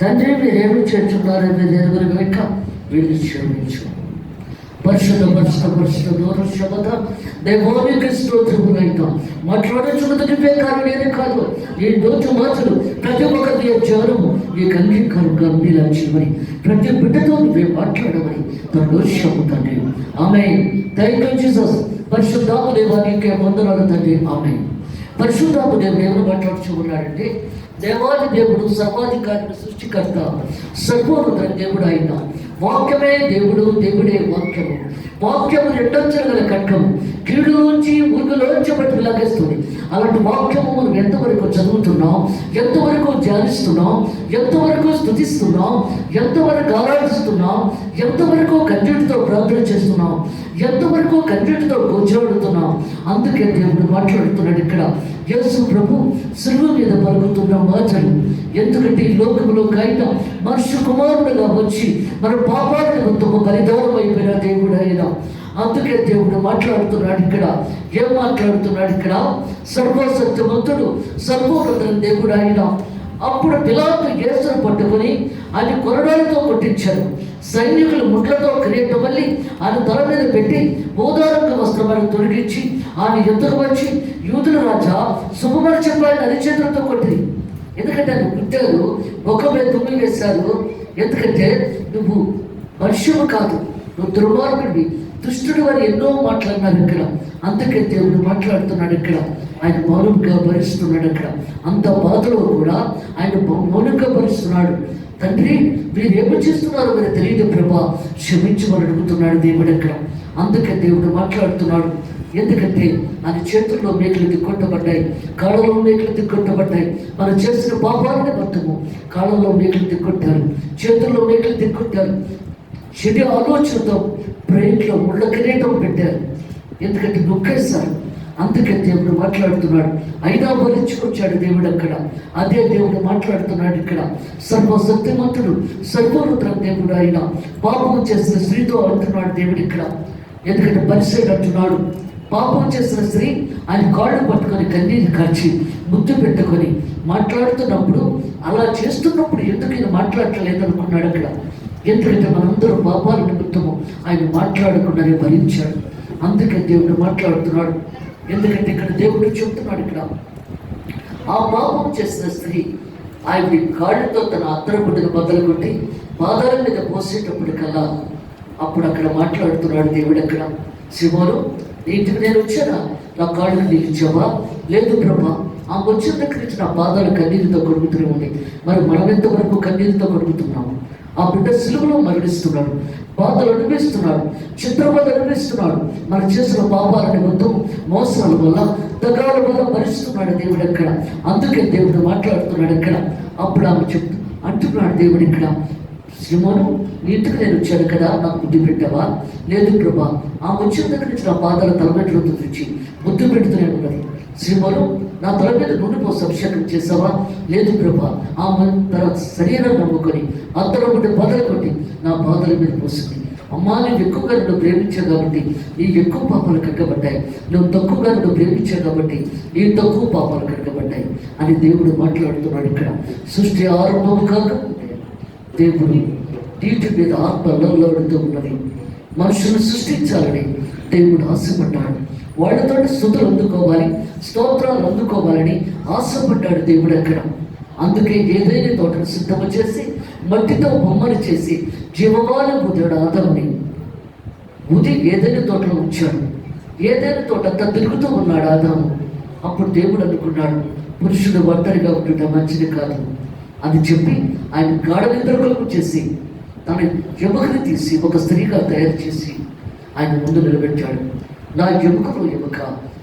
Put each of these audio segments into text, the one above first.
తండ్రి మీరేమి చేస్తున్నారో మీరు ఎరుగురు వెంట వీళ్ళు క్షమించు. పరిశుద్ధ పరిశుద్ధ పరిశుద్ధ దూర శబద దేవానికి స్తోత్రములైతా మాట్లాడుచున్నది కాదు నేనే కాదు. ఈ దోచు మాటలు ప్రతి ఒక్కరి జ్ఞానము నీకు అంగీకారంగా మీలాల్చిమని ప్రతి బిడ్డతో నువ్వే మాట్లాడమని దోషము తండ్రి ఆమె థ్యాంక్ యూ జీసస్ పరిశుద్ధాము దేవానికి వందనాలు తండ్రి. ఆమె పరిశుద్ధాము దేవుడు ఎవరు మాట్లాడుచు ఉన్నాడంటే దేవాది దేవుడు సర్వాధికారి సృష్టికర్త సర్వోన్నత దేవుడు ఆయన వాక్యమే దేవుడు దేవుడే వాక్యము. వాక్యము రెండొంచల గల కట్టము కీడులోంచి ఊరిలోంచి బట్టి లాగేస్తుంది అలాంటి వాక్యము మనం ఎంతవరకు చదువుతున్నాం ఎంతవరకు ధ్యానిస్తున్నాం ఎంతవరకు స్థుతిస్తున్నాం ఎంతవరకు ఆరాధిస్తున్నాం ఎంతవరకు కన్నీటితో ప్రార్థన చేస్తున్నాం ఎంతవరకు కన్నీటితో కూర్చోబడుతున్నాం అందుకే దేవుడు మాట్లాడుతున్నాడు ఇక్కడ. యేసు ప్రభు శిలువ మీద పలుకుతున్న మాటలు. ఎందుకంటే ఈ లోకంలో కైన మనుష్య కుమారుడుగా వచ్చి మన పాపాన్ని మొత్తము బలిదానం అయిపోయిన దేవుడు ఆయన. అందుకే దేవుడు మాట్లాడుతున్నాడు ఇక్కడ. ఏం మాట్లాడుతున్నాడు ఇక్కడ? సర్వసత్యవంతుడు సర్వోన్నత దేవుడు ఆయన. అప్పుడు పిలాతు యేసును పట్టుకొని ఆయన కొరడాలతో కొట్టించారు సైనికులు ముట్లతో కిరీటం వల్లి ఆయన తల మీద పెట్టి ఓదార వస్త్రమాన్ని తొలగించి ఆయన యుద్ధకు వచ్చి యూదుల రాజా శుభమని చెప్పాలని అరిచేతులతో కొట్టింది. ఎందుకంటే ఆయన పుట్టారు ముఖం మీద దుమ్ములు వేశారు. ఎందుకంటే నువ్వు మనుషులు కాదు నువ్వు దుర్మార్గుడివి. దుష్టుడు అని ఎన్నో మాట్లాడినారు ఇక్కడ. అందుకే దేవుడు మాట్లాడుతున్నాడు ఇక్కడ. ఆయన మౌనంగా భరిస్తున్నాడు అక్కడ అంత బాధలో కూడా ఆయన మౌనంగా భరిస్తున్నాడు. తండ్రి మీరు ఏమి చేస్తున్నారో మీరు? తెలియదు ప్రభా. క్షమించమని అడుగుతున్నాడు దేవుడు అక్కడ. అందుకే దేవుడు మాట్లాడుతున్నాడు. ఎందుకంటే ఆయన చేతుల్లో మేకలు దిక్కొట్టబడ్డాయి కాళ్ళలో మేకలు దిక్కొట్టబడ్డాయి మనం చేసిన పాపాలని మొత్తము. కాళ్ళలో మేకలు దిక్కొట్టారు చేతుల్లో మేకలు దిక్కొట్టారు చెడు ఆలోచనతో బ్రెయిన్లో ముళ్ళ కిరీటం పెట్టారు. ఎందుకంటే నొక్కేస్తారు అందుకే దేవుడు మాట్లాడుతున్నాడు. అయినా భరించుకొచ్చాడు దేవుడు అక్కడ. అదే దేవుడు మాట్లాడుతున్నాడు ఇక్కడ. సర్వసత్యమంతుడు సర్వరుద్ర దేవుడు ఆయన. పాపం చేసిన స్త్రీతో అంటున్నాడు దేవుడు ఇక్కడ. ఎందుకంటే పరిసైడ్ అంటున్నాడు. పాపం చేసిన స్త్రీ ఆయన కాళ్ళు పట్టుకొని కన్నీరు కాచి ముద్దు పెట్టుకొని మాట్లాడుతున్నప్పుడు అలా చేస్తున్నప్పుడు ఎందుకు ఈయన అనుకున్నాడు అక్కడ? ఎందుకంటే మనందరూ పాపాల నిమిత్తము ఆయన మాట్లాడకుండానే భరించాడు అందుకే దేవుడు మాట్లాడుతున్నాడు. ఎందుకంటే ఇక్కడ దేవుడు చెప్తున్నాడు ఇక్కడ ఆ పాపం చేసిన స్త్రీ ఆయన్ని కాళ్ళతో తన అత్తరగుడ్డను బద్దలుకొట్టి పాదాల మీద పోసేటప్పటికల్లా అప్పుడు అక్కడ మాట్లాడుతున్నాడు దేవుడు అక్కడ. శివను నీటికి ఇంటికి నేను వచ్చానా? నా కాళ్ళు నిలిచావా? లేదు ప్రభా ఆ వచ్చిన దగ్గర నుంచి నా పాదాలు కన్నీరుతో కొడుకుతూనే ఉంది మరి మనం ఎంతవరకు కన్నీరుతో కొడుకుతున్నాము? ఆ బిడ్డ సిలువలో మరణిస్తున్నాడు బాధలు అనిపిస్తున్నాడు చిత్రపతి అనిపిస్తున్నాడు మరి చేసిన పాపాలని మొత్తం మోసాల వల్ల దగ్గర వల్ల భరిస్తున్నాడు దేవుడు ఎక్కడ? అందుకే దేవుడు మాట్లాడుతున్నాడు ఎక్కడ? అప్పుడు ఆమె చెప్తూ అంటున్నాడు దేవుడు ఇక్కడ శ్రీమోను నీటికి ఇంటికి నేను వచ్చాను కదా నాకు బుద్ధి పెట్టావా? లేదు ప్రభా ఆ వచ్చిన దగ్గర నుంచి నా బాధల తలమెట్లు తెచ్చి బుద్ధి పెడుతూనే ఉన్నది. శ్రీమోను నా తల మీద నూనె పోసి అభిషేకం చేసావా లేదు ప్రభా. ఆమె తన శరీరం నమ్ముకొని అంతలో ఉండే బాధలు కొట్టి నా బాధల మీద పోసింది అమ్మా ఎక్కువగా నన్ను ప్రేమించావు కాబట్టి నీ ఎక్కువ పాపాలు కట్టబడ్డాయి నువ్వు తక్కువగా నన్ను ప్రేమించావు కాబట్టి నీ తక్కువ పాపాలు కట్టబడ్డాయి అని దేవుడు మాట్లాడుతున్నాడు ఇక్కడ. సృష్టి ఆరంభం కాక దేవుడు నీటి మీద ఆత్మ అల్లలాడుతూ ఉన్నది. మనుషులు సృష్టించాలని దేవుడు ఆశపడ్డాడు. వాళ్ళతో స్థుతులు అందుకోవాలి స్తోత్రాలు అందుకోవాలని ఆశపడ్డాడు దేవుడు అక్కడ. అందుకే ఏదైనా తోటను సిద్ధము చేసి మట్టితో బొమ్మలు చేసి జీవవాన బుద్ధుడు ఆదముని ఉది ఏదైనా తోటలో ఉంచాడు. ఏదైనా తోట అంతా తిరుగుతూ ఉన్నాడు ఆదాము అప్పుడు దేవుడు అనుకున్నాడు పురుషుడు ఒంటరిగా ఉండటం మంచిది కాదు. అని చెప్పి ఆయన గాఢ నిద్రకొలకు చేసి తన యువకుని తీసి ఒక స్త్రీగా తయారు చేసి ఆయన ముందు నిలబెట్టాడు. నా ఎముకలో ఎముక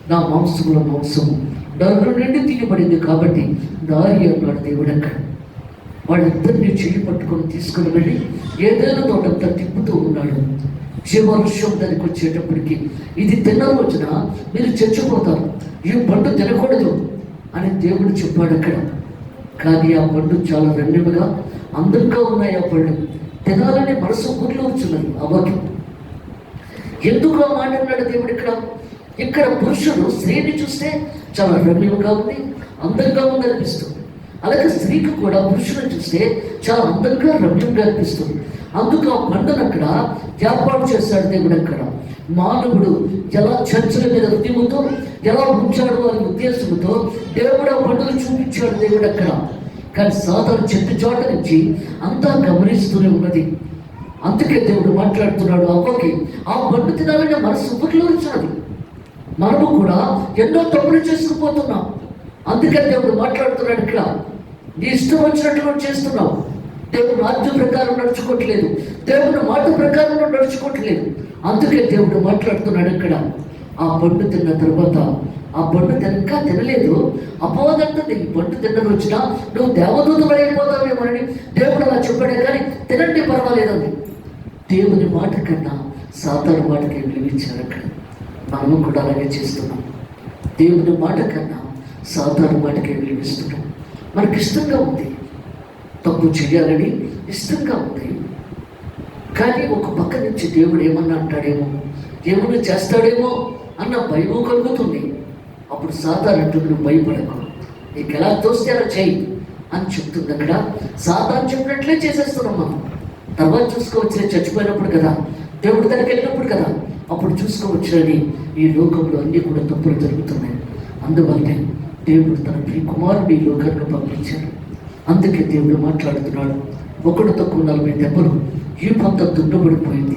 నా మాంసములో మాంసము. నన్ను నుండి తీయబడింది కాబట్టి దారి అన్నాడు దేవుడు అక్కడ. వాళ్ళిద్దరిని చెయ్యి పట్టుకొని తీసుకుని వెళ్ళి ఏదైనా తోటంతా తిప్పుతూ ఉన్నాడు. జీవవృక్షం దానికి వచ్చేటప్పటికి ఇది తిన్న రోజున మీరు చచ్చిపోతారు. ఈ పండు తినకూడదు అని దేవుడు చెప్పాడు అక్కడ. కానీ ఆ పండు చాలా రెండుగా అందంగా ఉన్నాయి ఆ పళ్ళు తినాలని మనసు ఊర్లో వచ్చున్నది ఆ వాక్యం. ఎందుకు ఆ మాట అన్నాడు దేవుడు ఇక్కడ? ఇక్కడ పురుషుడు స్త్రీని చూస్తే చాలా రమ్యంగా ఉంది అందంగా ఉంది అనిపిస్తుంది అలాగే స్త్రీకి కూడా పురుషుని చూస్తే చాలా అందంగా రమ్యంగా అనిపిస్తుంది. అందుకు ఆ పండుగ అక్కడ ఏర్పాటు చేశాడు దేవుడు అక్కడ. మానవుడు ఎలా చర్చల మీద ఉద్యమంతో ఎలా ఉంచాడు అనే ఉద్దేశంతో దేవుడు ఆ పండుగ చూపించాడు దేవుడు అక్కడ. కానీ సాధారణ చెట్టు చోట నుంచి అంతా గమనిస్తూనే ఉన్నది. అందుకే దేవుడు మాట్లాడుతున్నాడు అవ్వకి ఆ పండు తినాలనే మనసు ఉపకిలో మనము కూడా ఎన్నో తప్పులు చేసుకుపోతున్నాం. అందుకే దేవుడు మాట్లాడుతున్నాడు ఇక్కడ నీ ఇష్టం వచ్చినట్లు చేస్తున్నావు. దేవుడు ఆజ్ఞ ప్రకారం నడుచుకోవట్లేదు. దేవుడు మాట ప్రకారం నువ్వు నడుచుకోవట్లేదు. అందుకే దేవుడు మాట్లాడుతున్నాడు ఇక్కడ ఆ పండు తిన్న తర్వాత ఆ పండు తినక తినలేదు. అపోదంటుంది ఈ పండు తిన్న వచ్చినా నువ్వు దేవదూత అయిపోతావేమోనని. దేవుడు అలా చెప్పాడే కానీ దేవుని మాట కన్నా సాతాను మాటకి విలువించారు అక్కడ. మనము కూడా అలాగే చేస్తున్నాం. దేవుని మాట కన్నా సాతాను మాటకే విలువిస్తున్నాం. మనకి ఇష్టంగా ఉంది. తప్పు చేయాలని ఇష్టంగా ఉంది. కానీ ఒక పక్క నుంచి దేవుడు ఏమన్నా అంటాడేమో ఏమన్నా చేస్తాడేమో అన్న భయం కలుగుతుంది. అప్పుడు సాతాను అంటుంది నువ్వు భయపడకు. నీకు ఎలా తోస్తే అలా చేయి అని చెప్తుంది అక్కడ. సాతాను చెప్పినట్లే చేసేస్తున్నాం మనం. తర్వాత చూసుకోవచ్చులే చచ్చిపోయినప్పుడు కదా. దేవుడి దగ్గరికి వెళ్ళినప్పుడు కదా. అప్పుడు చూసుకోవచ్చులని ఈ లోకంలో అన్నీ కూడా తప్పులు జరుగుతున్నాయి. అందువల్లే దేవుడు తన ప్రియ కుమారుడు ఈ లోకానికి పంపించాడు. అందుకే దేవుడు మాట్లాడుతున్నాడు. ఒకడు తక్కువ నలభై దెబ్బలు ఈ పంత దుండబడిపోయింది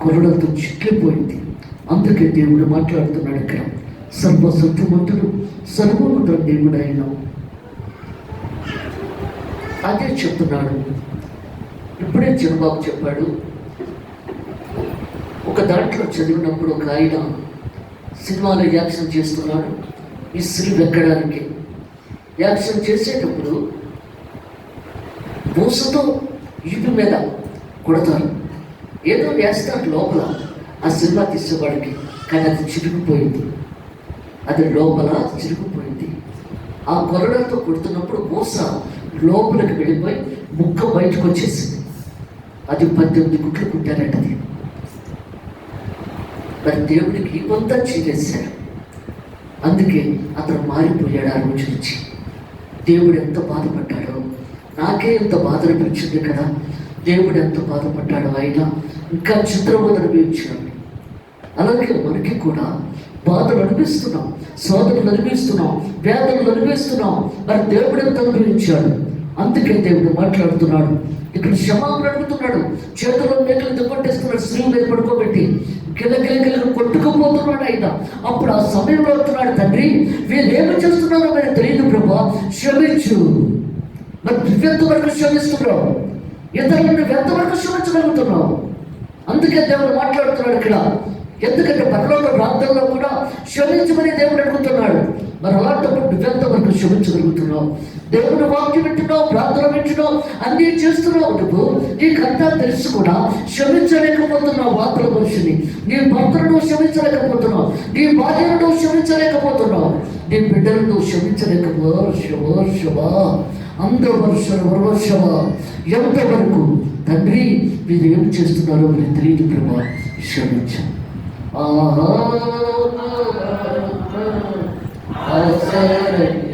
కొరడలతో చిక్కిపోయింది. అందుకే దేవుడు మాట్లాడుతున్నాడు ఇక్కడ. సర్వసత్యమంతుడు సర్వోన్నత దేవుడు అయినా అదే చెప్తున్నాడు. ఇప్పుడే చిన్నబాబు చెప్పాడు ఒక దాంట్లో చదివినప్పుడు ఒక ఆయన సినిమాలో యాక్షన్ చేస్తున్నాడు ఇస్త్రీ వెక్కడానికి. యాక్షన్ చేసేటప్పుడు మూసతో ఇటు మీద కొడతారు. ఏదో వేస్తారు లోపల ఆ సినిమా తీసేవాడికి కానీ అది చిరిగిపోయింది. అది లోపల చిరిగిపోయింది. ఆ కొరడాతో కొడుతున్నప్పుడు మూస లోపలికి వెళ్ళిపోయి ముక్క బయటకు వచ్చేసింది. అది పద్దెనిమిది గుట్లు కుట్టారంటది మరి దేవుడికి కొంత చీరేశాడు అందుకే అతను మారిపోయాడు ఆ రోజు నుంచి. దేవుడు ఎంత బాధపడ్డాడో నాకే ఎంత బాధ అనిపించింది కదా. దేవుడు ఎంత బాధపడ్డాడో ఆయన ఇంకా చిత్రబోధ అనిపించాడు అలాగే మనకి కూడా బాధలు అనిపిస్తున్నాం సోదరులు అనిపిస్తున్నాం వేదనలు అనిపిస్తున్నాం. మరి దేవుడు ఎంత అనుభవించాడు అందుకే దేవుడు మాట్లాడుతున్నాడు. ఇక్కడ క్షమాపణ అడుగుతున్నాడు. చేతుల్లో మేకలు దుప్పట్టేస్తున్నాడు స్త్రీలు మీద పడుకోబెట్టి గిలగిలగిల కొట్టుకుపోతున్నాడు ఆయన. అప్పుడు ఆ సమయంలో అంటున్నాడు తండ్రి వీళ్ళు ఏమి చేస్తున్నారో మీరు తెలియదు ప్రభా. క్షమించు. మరి నువ్వెంత వరకు క్షమిస్తున్నావు? ఇతరులను ఎంత వరకు క్షమించగలుగుతున్నావు? అందుకే దేవుడు మాట్లాడుతున్నాడు ఇక్కడ. ఎందుకంటే పరలోక ప్రాంతంలో కూడా క్షమించమని దేవుడు అడుగుతున్నాడు. నువ్వెంత వరకు క్షమించగలుగుతున్నావు దేవుని వాక్యం వింటున్నావు ప్రార్థన వింటున్నావు అన్నీ చేస్తున్నావు నువ్వు నీకంతా తెలుసు కూడా. క్షమించలేకపోతున్నావు వార్తల మనిషిని. నీ భర్తను క్షమించలేకపోతున్నావు. నీ భార్యను క్షమించలేకపోతున్నావు. నీ బిడ్డలను నువ్వు క్షమించలేకపో శివ శివ. అందవర్ష వర్షవ ఎంతవరకు? తండ్రి మీరు ఏం చేస్తున్నారో మీరు తెలియదు ప్రభా. క్షమించ ఆహా. I'll say.